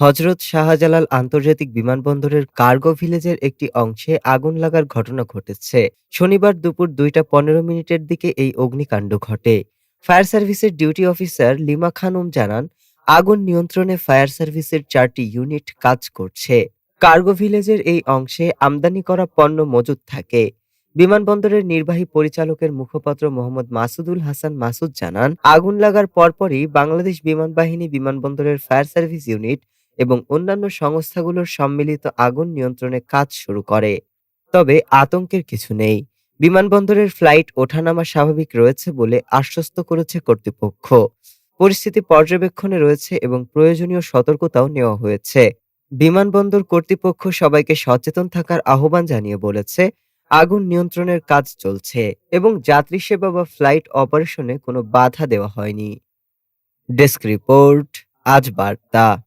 হজরত শাহজালাল আন্তর্জাতিক বিমানবন্দরের কার্গো ভিলেজের একটি অংশে আগুন লাগার ঘটনা ঘটেছে। শনিবার দুপুর দুইটা পনেরো মিনিটের দিকে এই অগ্নিকাণ্ড ঘটে। ফায়ার সার্ভিসের ডিউটি অফিসার লিমা খানুম জানান, আগুন নিয়ন্ত্রণে ফায়ার সার্ভিসের চারটি ইউনিট কাজ করছে। কার্গো ভিলেজের এই অংশে আমদানি করা পণ্য মজুত থাকে। বিমানবন্দরের নির্বাহী পরিচালকের মুখপাত্র মোহাম্মদ মাসুদুল হাসান মাসুদ জানান, আগুন লাগার পরপরই বাংলাদেশ বিমান বাহিনী বিমানবন্দরের ফায়ার সার্ভিস ইউনিট এবং অন্যান্য সংস্থাগুলোর সম্মিলিত আগুন নিয়ন্ত্রণে কাজ শুরু করে। তবে আতঙ্কের কিছু নেই। বিমানবন্দরের ফ্লাইট ওঠানামা স্বাভাবিক রয়েছে বলে আশ্বস্ত করেছে কর্তৃপক্ষ। পরিস্থিতি পর্যবেক্ষণে রয়েছে এবং প্রয়োজনীয় সতর্কতাও নেওয়া হয়েছে। বিমানবন্দর কর্তৃপক্ষ সবাইকে সচেতন থাকার আহ্বান জানিয়ে বলেছে, আগুন নিয়ন্ত্রণের কাজ চলছে এবং যাত্রী সেবা বা ফ্লাইট অপারেশনে কোনো বাধা দেওয়া হয়নি। ডেস্ক রিপোর্ট, আজ বার্তা।